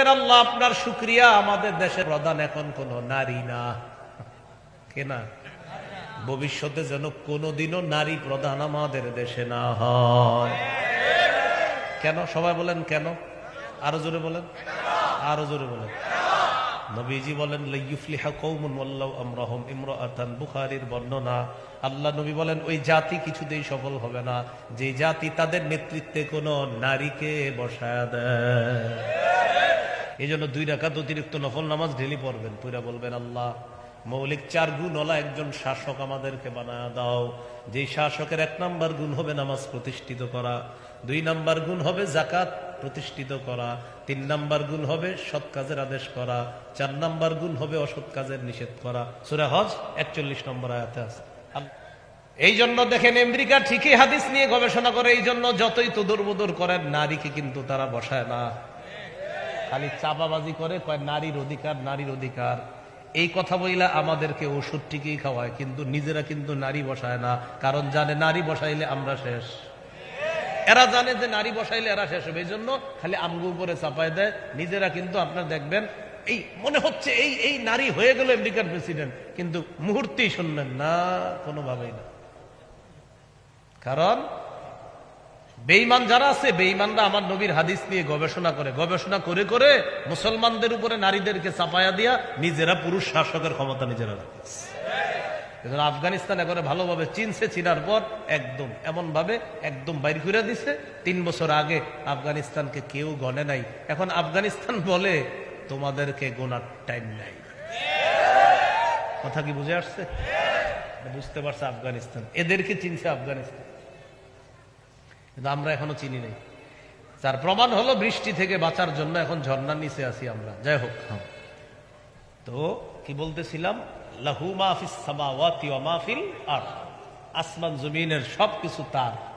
আল্লাহ, আপনার শুক্রিয়া, আমাদের দেশের প্রধান এখন কোন নারী না। কে না? ভবিষ্যতে যেন কোনোদিনও নারী প্রধান আমাদের দেশে না হয়। কেন? সবাই বলেন, কেন? আরও জোরে বলেন। আরও জোরে বলেন। নবীজি বলেন বুখারীর বর্ণনা, আল্লাহ নবী বলেন, ওই জাতি কিছুতেই সফল হবে না। যে জাতি তাদের নেতৃত্বে কোন নারীকে বসায় দেয়। এই জন্য দুই রাকাত অতিরিক্ত নফল নামাজ ঢেলি পড়বেন। পুরা বলবেন, আল্লাহ, মৌলিক চার গুণ ওলা একজন শাসক আমাদেরকে বানায় দাও। যেই শাসকের এক নাম্বার গুণ হবে নামাজ প্রতিষ্ঠিত করা, দুই নাম্বার গুণ হবে জাকাত প্রতিষ্ঠিত করা, তিন নাম্বার গুণ হবে সৎ কাজের আদেশ করা, চার নাম্বার গুণ হবে অসৎ কাজের নিষেধ করা। সুরা হজ একচল্লিশ নম্বর আয়াতে আছে। এই জন্য দেখেন আমেরিকা ঠিকই হাদিস নিয়ে গবেষণা করে, এই জন্য যতই তোদর বোদর করেন, নারীকে কিন্তু তারা বসায় না। খালি চাপাবাজি করে, কয় নারীর অধিকার নারীর অধিকার। এই কথা বইলা আমাদেরকে ওষুধ টিকেই খাওয়ায়, কিন্তু নিজেরা কিন্তু নারী বসায় না, কারণ জানে নারী বসাইলে আমরা শেষ। এরা জানে যে নারী বসাইলে এরা শেষ হবে এই জন্য খালি আমগু উপরে চাপায় দেয়। নিজেরা কিন্তু আপনার দেখবেন, এই মনে হচ্ছে এই এই নারী হয়ে গেল আমেরিকার প্রেসিডেন্ট, কিন্তু মুহূর্তেই শুনলেন, না, কোনোভাবেই না। কারণ বেইমান যারা আছে বেইমানরা আমার নবীর হাদিস নিয়ে গবেষণা করে। গবেষণা করে করে মুসলমানদের উপরে নারীদেরকে চাপায়া দিয়া নিজেরা পুরুষ শাসকের ক্ষমতা নিজেরা রাখে। আফগানিস্তান এখন ভালোভাবে চিনছে চিনার পর একদম এমন ভাবে একদম বাইর করে দিছে। তিন বছর আগে আফগানিস্তানকে কেউ গনে নাই। এখন আফগানিস্তান বলে, তোমাদেরকে গোনার টাইম নাই। কথা কি বুঝে আসছে? বুঝতে পারছে আফগানিস্তান। এদেরকে চিনছে আফগানিস্তান। কিন্তু আমরা এখনও চিনি নাই। যার প্রমাণ হলো বৃষ্টি থেকে বাঁচার জন্য এখন ঝর্ণার নিচে আছি আমরা। যাই হোক। হ্যাঁ। তো কি বলতেছিলাম? লাহু মাহফিস সামাওয়াতি ওয়া মাহফিল আর আসমান জমিনের সবকিছু তার।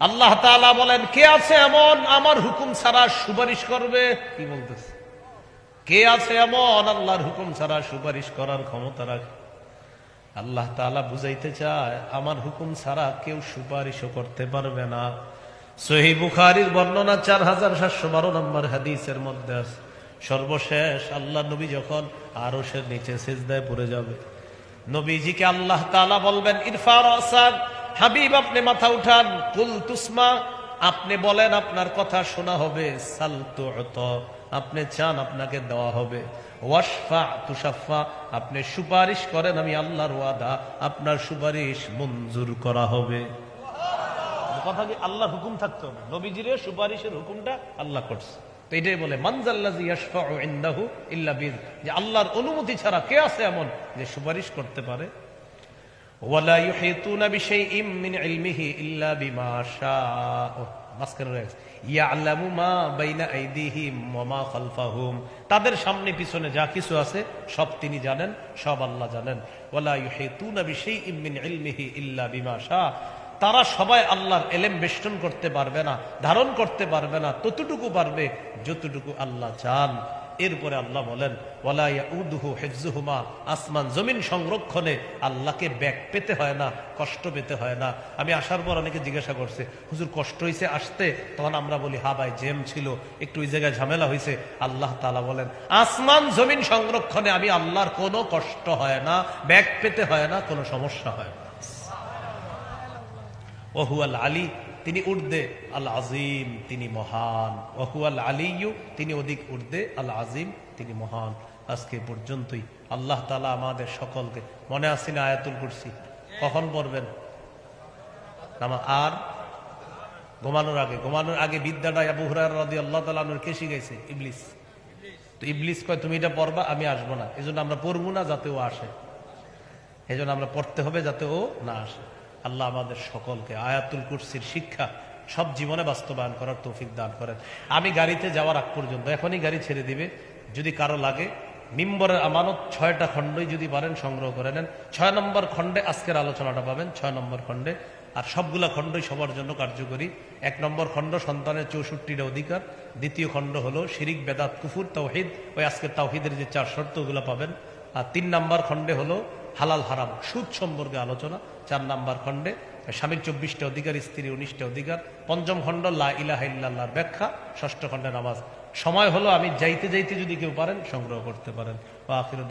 আল্লাহ তাআলা বলেন কে আছে এমন? আমার হুকুম ছাড়া সুপারিশ করবে। কি বলতেছে? কে আছে এমন? আল্লাহর হুকুম ছাড়া সুপারিশ করার ক্ষমতা রাখে। আল্লাহ তাআলা বুঝাইতে চায়, আমার হুকুম ছাড়া কেউ সুপারিশও করতে পারবে না। সহি বুখারির বর্ণনা চার হাজার সাতশো বারো নম্বর হাদিসের মধ্যে আছে। সর্বশেষ আল্লাহ নবী যখন আরও সে নিচে সেজদায় পড়ে যাবে, নবীজিকে আল্লাহ তাআলা বলবেন ইরফা রাসাক হাবিব আপনি মাথা উঠান। কুল তুসমা, আপনি বলেন, আপনার কথা শোনা হবে। সাল তুত আপনি চান আপনাকে দেওয়া হবে। ওয়াশফা তুষাফা আপনি সুপারিশ করেন আমি আল্লাহর ওয়াদা, আপনার সুপারিশ মঞ্জুর করা হবে। কথা কি আল্লাহ হুকুম নবীজির সুপারিশের হুকুমটা আল্লাহ করছে। এটাই বলে ইনদাহু ইল্লা বিল যে আল্লাহর অনুমতি ছাড়া কে আছে এমন যে সুপারিশ করতে পারে? ওয়ালা ইউহিতুনা বিশাইইম মিন ইলমিহি ইল্লা বিমা শাআ। মাসকান রয়েছে। আল্লামু মা বাইনা আইদিহিম মা খালফাহুম। তাদের সামনে পিছনে যা কিছু আছে, সব তিনি জানেন, সব আল্লাহ জানেন। ওয়ালা ইউহিতুনা মিন ইলমিহি ইল্লা বিমা তারা সবাই আল্লাহর এলেম বেষ্টন করতে পারবে না, ধারণ করতে পারবে না, ততটুকু পারবে যতটুকু আল্লাহ চান। এরপরে আল্লাহ বলেন আসমান জমিন সংরক্ষণে আল্লাহকে ব্যাগ পেতে হয় না, কষ্ট পেতে হয় না। আমি আসার পর অনেকে জিজ্ঞাসা করছে, হুজুর, কষ্ট হয়েছে আসতে? তখন আমরা বলি, হা ভাই জেম ছিল, একটু ওই জায়গায় ঝামেলা হয়েছে আল্লাহ তালা বলেন, আসমান জমিন সংরক্ষণে আমি আল্লাহর কোনো কষ্ট হয় না ব্যাগ পেতে হয় না, কোনো সমস্যা হয় না। ওহুয়াল আলী, তিনি উর্দে, আল আজিম, তিনি মহান। ওহুয়াল আলিয়ু, তিনি অধিক উর্দে, আল আজিম, তিনি মহান। আজকে পর্যন্তই। আল্লাহ তালা আমাদের সকলকে, মনে আসি না আয়াতুল কুরসি? কখন পড়বেন? আর? ঘুমানোর আগে। ঘুমানোর আগে বিদ্যাটা আবু হুরার রাদি আল্লাহ তালানোর কে শিখাইছে? ইবলিস। তো ইবলিস কয়, তুমি এটা পড়বা, আমি আসব না। এই আমরা পড়ব না যাতে ও আসে। এই আমরা পড়তে হবে যাতে ও না আসে। আল্লাহ আমাদের সকলকে আয়াতুল কুরসির শিক্ষা সব জীবনে বাস্তবায়ন করার তৌফিক দান করেন। আমি গাড়িতে যাওয়ার আগ পর্যন্ত, এখনই গাড়ি ছেড়ে দিবে, যদি কারও লাগে, মিম্বরের আমানত ছয়টা খণ্ডই যদি পারেন সংগ্রহ করে নেন। ছয় নম্বর খণ্ডে আজকের আলোচনাটা পাবেন, ছয় নম্বর খণ্ডে। আর সবগুলা খণ্ডই সবার জন্য কার্যকরী। এক নম্বর খণ্ড সন্তানের চৌষট্টিটা অধিকার, দ্বিতীয় খণ্ড হলো শিরিক, বেদাত, কুফুর তাওহিদ ওই আজকের তাওহিদের যে চার শর্ত ওগুলো পাবেন। আর তিন নম্বর খণ্ডে হলো হালাল হারাম, সুদ সম্পর্কে আলোচনা। চার নাম্বার খণ্ডে, স্বামীর চব্বিশটা অধিকার, স্ত্রীর উনিশটা অধিকার, পঞ্চম খণ্ড, লা ইলাহা ইল্লাল্লাহর ব্যাখ্যা, ষষ্ঠ খণ্ডে নামাজ। সময় হলো আমি যাইতে যাইতে যদি কেউ পারেন, সংগ্রহ করতে পারেন। ও আখির